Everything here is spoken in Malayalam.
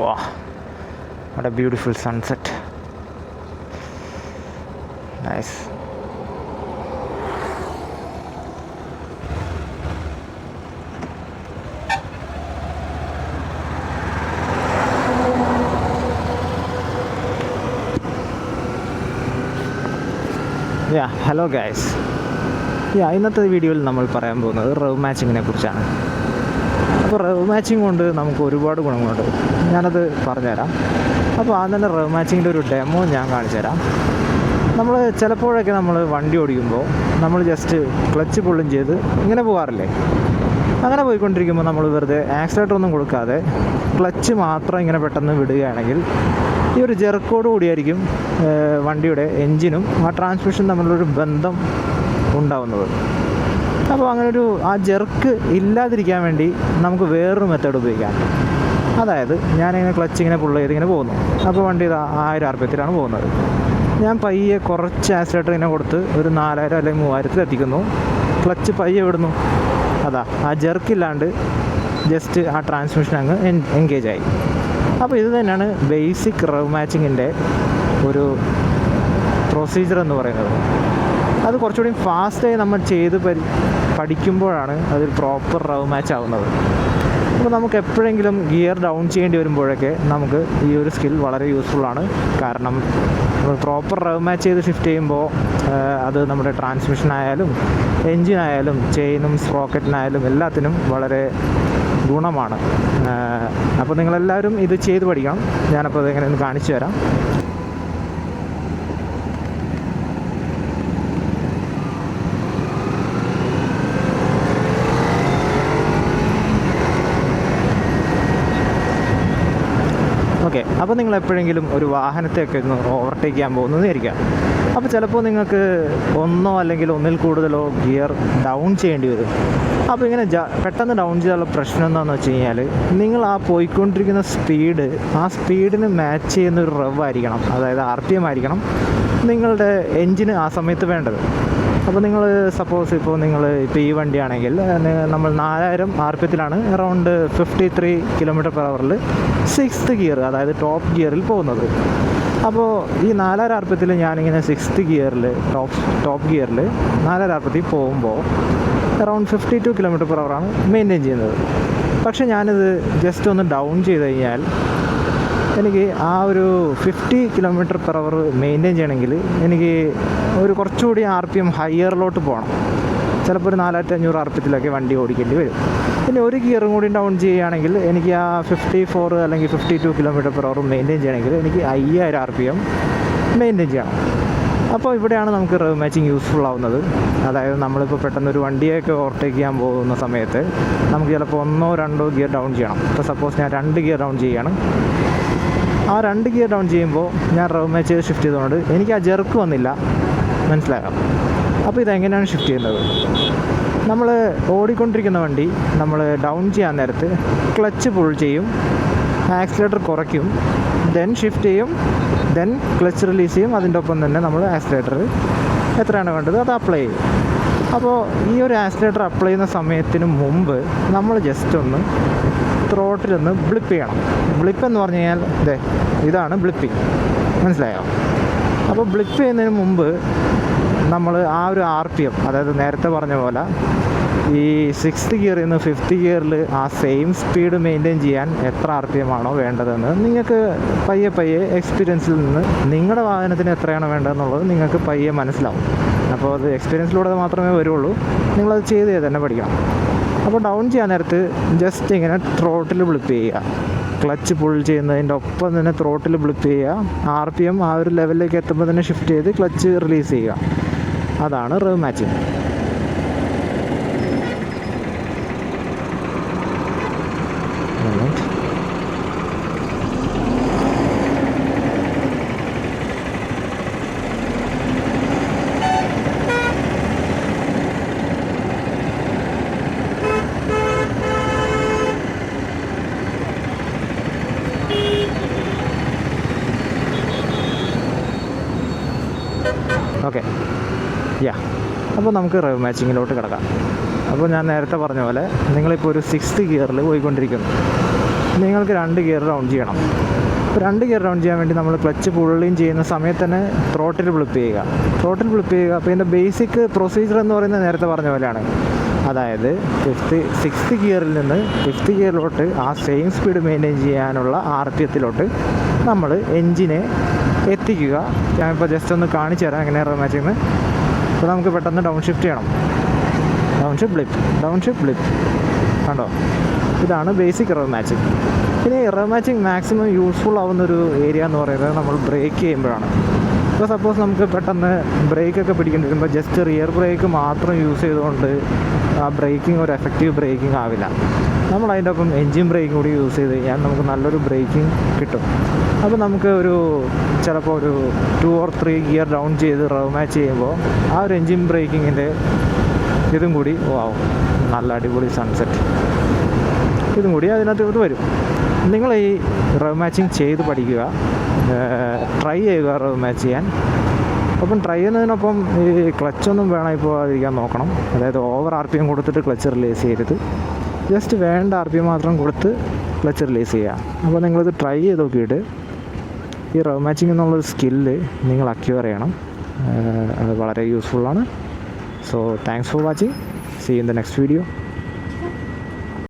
വാ what a beautiful sunset. Nice. Yeah hello guys yeah ഇന്നത്തെ വീഡിയോയിൽ നമ്മൾ പറയാൻ പോകുന്നത് റവ് മാച്ചിങ്ങിനെ കുറിച്ചാണ്. അപ്പോൾ റവ് മാച്ചിങ് കൊണ്ട് നമുക്ക് ഒരുപാട് ഗുണങ്ങളുണ്ട്. ഞാനത് പറഞ്ഞുതരാം. അപ്പോൾ ആദ്യം തന്നെ റവ് മാച്ചിങ്ങിന്റെ ഒരു ഡെമോ ഞാൻ കാണിച്ചുതരാം നമ്മൾ ചിലപ്പോഴൊക്കെ നമ്മൾ വണ്ടി ഓടിക്കുമ്പോൾ നമ്മൾ ജസ്റ്റ് ക്ലച്ച് പുള്ളും ചെയ്ത് ഇങ്ങനെ പോകാറില്ലേ? അങ്ങനെ പോയിക്കൊണ്ടിരിക്കുമ്പോൾ നമ്മൾ വെറുതെ ആക്സിലേറ്റർ ഒന്നും കൊടുക്കാതെ ക്ലച്ച് മാത്രം ഇങ്ങനെ പെട്ടെന്ന് വിടുകയാണെങ്കിൽ ഈ ഒരു ജെർക്കോട് കൂടിയായിരിക്കും വണ്ടിയുടെ എൻജിനും ആ ട്രാൻസ്മിഷൻ തമ്മിലുള്ളൊരു ബന്ധം ഉണ്ടാവുന്നത്. അപ്പോൾ അങ്ങനൊരു ആ ജെർക്ക് ഇല്ലാതിരിക്കാൻ വേണ്ടി നമുക്ക് വേറൊരു മെത്തേഡ് ഉപയോഗിക്കാം. അതായത് ഞാനിങ്ങനെ ക്ലച്ച് ഇങ്ങനെ പുള്ള ചെയ്ത് ഇങ്ങനെ പോകുന്നു. അപ്പോൾ വണ്ടി ഇത് ആയിരം ആർ പി എത്തിലാണ് പോകുന്നത്. ഞാൻ പയ്യെ കുറച്ച് ആക്സിലേറ്റർ ഇങ്ങനെ കൊടുത്ത് ഒരു നാലായിരം അല്ലെങ്കിൽ മൂവായിരത്തിൽ എത്തിക്കുന്നു. ക്ലച്ച് പയ്യെ വിടുന്നു അതാ ആ ജെർക്കില്ലാണ്ട് ജസ്റ്റ് ആ ട്രാൻസ്മിഷൻ അങ്ങ് എൻഗേജ് ആയി. അപ്പോൾ ഇത് തന്നെയാണ് ബേസിക് റവ് മാച്ചിങ്ങിന്റെ ഒരു പ്രൊസീജിയർ എന്ന് പറയുന്നത്. അത് കുറച്ചുകൂടി ഫാസ്റ്റായി നമ്മൾ ചെയ്ത് പരി പഠിക്കുമ്പോഴാണ് അത് പ്രോപ്പർ റവ് മാച്ച് ആവുന്നത്. അപ്പോൾ നമുക്ക് എപ്പോഴെങ്കിലും ഗിയർ ഡൗൺ ചെയ്യേണ്ടി വരുമ്പോഴൊക്കെ നമുക്ക് ഈ ഒരു സ്കിൽ വളരെ യൂസ്ഫുൾ ആണ്. കാരണം പ്രോപ്പർ റവ് മാച്ച് ചെയ്ത് ഷിഫ്റ്റ് ചെയ്യുമ്പോൾ അത് നമ്മുടെ ട്രാൻസ്മിഷൻ ആയാലും എൻജിനായാലും ചെയിനും സ്പ്രോക്കറ്റിനായാലും എല്ലാത്തിനും വളരെ ഗുണമാണ്. അപ്പോൾ നിങ്ങളെല്ലാവരും ഇത് ചെയ്ത് പഠിക്കണം. ഞാനപ്പോൾ അത് എങ്ങനെയൊന്ന് കാണിച്ചു തരാം. ഓക്കെ അപ്പോൾ നിങ്ങൾ എപ്പോഴെങ്കിലും ഒരു വാഹനത്തെയൊക്കെ ഒന്ന് ഓവർടേക്ക് ചെയ്യാൻ പോകുന്നതായിരിക്കാം അപ്പോൾ ചിലപ്പോൾ നിങ്ങൾക്ക് ഒന്നോ അല്ലെങ്കിൽ ഒന്നിൽ കൂടുതലോ ഗിയർ ഡൗൺ ചെയ്യേണ്ടി വരും. അപ്പോൾ ഇങ്ങനെ പെട്ടെന്ന് ഡൗൺ ചെയ്താലുള്ള പ്രശ്നം എന്താണെന്ന് വെച്ച് കഴിഞ്ഞാൽ നിങ്ങൾ ആ പോയിക്കൊണ്ടിരിക്കുന്ന സ്പീഡ് ആ സ്പീഡിന് മാച്ച് ചെയ്യുന്ന ഒരു റവ് ആയിരിക്കണം. അതായത് ആർ പി എം ആയിരിക്കണം നിങ്ങളുടെ എൻജിന് ആ സമയത്ത് വേണ്ടത്. അപ്പോൾ നിങ്ങൾ സപ്പോസ് ഇപ്പോൾ നിങ്ങൾ ഇപ്പോൾ ഈ വണ്ടിയാണെങ്കിൽ നമ്മൾ നാലായിരം R P എത്തിലാണ് around fifty three kilometre per അവറിൽ sixth gear അതായത് ടോപ്പ് ഗിയറിൽ പോകുന്നത്. അപ്പോൾ ഈ നാലായിരം ആർ പി എത്തിൽ ഞാനിങ്ങനെ സിക്സ്ത് ഗിയറിൽ ടോപ്പ് ടോപ്പ് ഗിയറിൽ നാലായിരം ആർ പി പോകുമ്പോൾ around fifty two kilometre per അവറാണ് maintain ചെയ്യുന്നത്. പക്ഷേ ഞാനിത് ജസ്റ്റ് ഒന്ന് ഡൗൺ ചെയ്ത് കഴിഞ്ഞാൽ എനിക്ക് ആ ഒരു fifty kilometre per hour maintain ചെയ്യണമെങ്കിൽ എനിക്ക് ഒരു കുറച്ചുകൂടി ആർ പി എം ഹയറിലോട്ട് പോകണം. ചിലപ്പോൾ ഒരു നാലായിരത്തി അഞ്ഞൂറ് ആർ പി എത്തിലൊക്കെ വണ്ടി ഓടിക്കേണ്ടി വരും. പിന്നെ ഒരു ഗിയറും കൂടി ഡൗൺ ചെയ്യുകയാണെങ്കിൽ എനിക്ക് ആ ഫിഫ്റ്റി ഫോർ അല്ലെങ്കിൽ fifty two kilometre per hour maintain ചെയ്യണമെങ്കിൽ എനിക്ക് അയ്യായിരം ആർ പി എം മെയിന്റെയിൻ ചെയ്യണം. അപ്പോൾ ഇവിടെയാണ് നമുക്ക് റവ് മാച്ചിങ് യൂസ്ഫുൾ ആവുന്നത്. അതായത് നമ്മളിപ്പോൾ പെട്ടെന്ന് ഒരു വണ്ടിയൊക്കെ ഓവർടേക്ക് ചെയ്യാൻ പോകുന്ന സമയത്ത് നമുക്ക് ചിലപ്പോൾ ഒന്നോ രണ്ടോ ഗിയർ ഡൗൺ ചെയ്യണം. ഇപ്പോൾ സപ്പോസ് ഞാൻ രണ്ട് ഗിയർ ഡൗൺ ചെയ്യുകയാണ്. ആ രണ്ട് ഗിയർ ഡൗൺ ചെയ്യുമ്പോൾ ഞാൻ റവ് മാച്ച് ചെയ്ത് ഷിഫ്റ്റ് ചെയ്തുകൊണ്ട് എനിക്ക് ആ ജെർക്ക് വന്നില്ല. മനസ്സിലാകാം അപ്പോൾ ഇതെങ്ങനെയാണ് ഷിഫ്റ്റ് ചെയ്യുന്നത്? നമ്മൾ ഓടിക്കൊണ്ടിരിക്കുന്ന വണ്ടി നമ്മൾ ഡൗൺ ചെയ്യാൻ നേരത്ത് ക്ലച്ച് പുൾ ചെയ്യും. ആക്സിലേറ്റർ കുറയ്ക്കും. ദെൻ ഷിഫ്റ്റ് ചെയ്യും. ദെൻ ക്ലച്ച് റിലീസ് ചെയ്യും. അതിന്റെ ഒപ്പം തന്നെ നമ്മൾ ആക്സിലേറ്റർ എത്രയാണ് വേണ്ടത് അത് അപ്ലൈ ചെയ്യും. അപ്പോൾ ഈ ഒരു ആക്സിലേറ്റർ അപ്ലൈ ചെയ്യുന്ന സമയത്തിന് മുമ്പ് നമ്മൾ ജസ്റ്റ് ഒന്ന് ത്രോട്ടിലൊന്ന് ബ്ലിപ്പ് ചെയ്യണം. ബ്ലിപ്പ് എന്ന് പറഞ്ഞു കഴിഞ്ഞാൽ ഇതേ ഇതാണ് ബ്ലിപ്പിംഗ് മനസ്സിലായോ? അപ്പോൾ ബ്ലിപ്പ് ചെയ്യുന്നതിന് മുമ്പ് നമ്മൾ ആ ഒരു ആർ പി എം അതായത് നേരത്തെ പറഞ്ഞ പോലെ ഈ സിക്സ്ത് ഗിയറിൽ നിന്ന് ഫിഫ്ത്ത് ഗിയറിൽ ആ സെയിം സ്പീഡ് മെയിന്റെയിൻ ചെയ്യാൻ എത്ര ആർ പി എം ആണോ വേണ്ടതെന്ന് നിങ്ങൾക്ക് പയ്യെ പയ്യെ എക്സ്പീരിയൻസിൽ നിന്ന് നിങ്ങളുടെ വാഹനത്തിന് എത്രയാണ് വേണ്ടതെന്നുള്ളത് നിങ്ങൾക്ക് പയ്യെ മനസ്സിലാവും. അപ്പോൾ അത് എക്സ്പീരിയൻസിലൂടെ മാത്രമേ വരുള്ളൂ. നിങ്ങളത് ചെയ്ത് തന്നെ പഠിക്കണം. അപ്പോൾ ഡൗൺ ചെയ്യാൻ നേരത്ത് ജസ്റ്റ് ഇങ്ങനെ ത്രോട്ടിൽ ബ്ലിപ്പ് ചെയ്യുക. ക്ലച്ച് പുൾ ചെയ്യുന്നതിന്റെ ഒപ്പം തന്നെ ത്രോട്ടിൽ ബ്ലിപ്പ് ചെയ്യുക. ആർ പി എം ആ ഒരു ലെവലിലേക്ക് എത്തുമ്പോൾ തന്നെ ഷിഫ്റ്റ് ചെയ്ത് ക്ലച്ച് റിലീസ് ചെയ്യുക. അതാണ് റവ് മാച്ചിങ് ഓക്കെ യാ അപ്പോൾ നമുക്ക് റവ് മാച്ചിങ്ങിലോട്ട് കിടക്കാം. അപ്പോൾ ഞാൻ നേരത്തെ പറഞ്ഞ പോലെ നിങ്ങളിപ്പോൾ ഒരു സിക്സ്ത് ഗിയറിൽ പോയിക്കൊണ്ടിരിക്കുന്നു. നിങ്ങൾക്ക് രണ്ട് ഗിയർ റൗണ്ട് ചെയ്യണം. അപ്പോൾ രണ്ട് ഗിയർ റൗണ്ട് ചെയ്യാൻ വേണ്ടി നമ്മൾ ക്ലച്ച് പുള്ളിയും ചെയ്യുന്ന സമയത്ത് തന്നെ ത്രോട്ടിൽ ഫ്ലിപ്പ് ചെയ്യുക. ത്രോട്ടിൽ ഫ്ലിപ്പ് ചെയ്യുക. അപ്പോൾ ഇതിന്റെ ബേസിക് പ്രൊസീജിയർ എന്ന് പറയുന്നത് നേരത്തെ പറഞ്ഞ പോലെയാണ്. അതായത് ഫിഫ്ത്ത് സിക്സ്ത് ഗിയറിൽ നിന്ന് ഫിഫ്ത്ത് ഗിയറിലോട്ട് ആ സെയിം സ്പീഡ് മെയിന്റെയിൻ ചെയ്യാനുള്ള ആർ പി എത്തിലോട്ട് നമ്മൾ എൻജിനെ എത്തിക്കുക. ഞാനിപ്പോൾ ജസ്റ്റ് ഒന്ന് കാണിച്ചു തരാം. എങ്ങനെയാണ് റൊമാറ്റിന്ന് അപ്പോൾ നമുക്ക് പെട്ടെന്ന് ഡൗൺ ഷിഫ്റ്റ് ചെയ്യണം. Down shift blip down shift blip കണ്ടോ? ഇതാണ് ബേസിക് ഇറവ് മാച്ചിങ് പിന്നെ ഇറവ് മാച്ചിങ് മാക്സിമം യൂസ്ഫുൾ ആവുന്ന ഒരു ഏരിയ എന്ന് പറയുന്നത് നമ്മൾ ബ്രേക്ക് ചെയ്യുമ്പോഴാണ്. ഇപ്പോൾ സപ്പോസ് നമുക്ക് പെട്ടെന്ന് ബ്രേക്കൊക്കെ പിടിക്കേണ്ടി വരുമ്പോൾ ജസ്റ്റ് റിയർ ബ്രേക്ക് മാത്രം യൂസ് ചെയ്തുകൊണ്ട് ആ ബ്രേക്കിംഗ് ഒരു എഫക്റ്റീവ് ബ്രേക്കിംഗ് ആവില്ല. നമ്മൾ അതിന്റെ ഒപ്പം എൻജിൻ ബ്രേക്കും കൂടി യൂസ് ചെയ്ത് കഴിഞ്ഞാൽ നമുക്ക് നല്ലൊരു ബ്രേക്കിംഗ് കിട്ടും. അപ്പോൾ നമുക്ക് ഒരു ചിലപ്പോൾ ഒരു two or three gear down ചെയ്ത് റവ് മാച്ച് ചെയ്യുമ്പോൾ ആ ഒരു എൻജിൻ ബ്രേക്കിങ്ങിന്റെ ഇതും കൂടി ആവും നല്ല അടിപൊളി സൺസെറ്റ് ഇതും കൂടി അതിനകത്ത് വരും. നിങ്ങൾ ഈ റവ് മാച്ചിങ് ചെയ്ത് പഠിക്കുക. ട്രൈ ചെയ്യുക മാച്ച് ചെയ്യാൻ. അപ്പം ട്രൈ ചെയ്യുന്നതിനൊപ്പം ഈ ക്ലച്ചൊന്നും വേണം ഇപ്പോൾ ഇരിക്കാൻ നോക്കണം. അതായത് ഓവർ ആർ പി എം കൊടുത്തിട്ട് ക്ലച്ച് റിലീസ് ചെയ്യരുത്. ജസ്റ്റ് വേണ്ട ആർ പി എം മാത്രം കൊടുത്ത് ക്ലച്ച് റിലീസ് ചെയ്യുക. അപ്പോൾ നിങ്ങളിത് ട്രൈ ചെയ്ത് നോക്കിയിട്ട് ഈ റവ് മാച്ചിങ് എന്നുള്ളൊരു സ്കില്ല് നിങ്ങൾ അക്യൂർ ചെയ്യണം. അത് വളരെ യൂസ്ഫുള്ളാണ് so thanks for watching see in the next video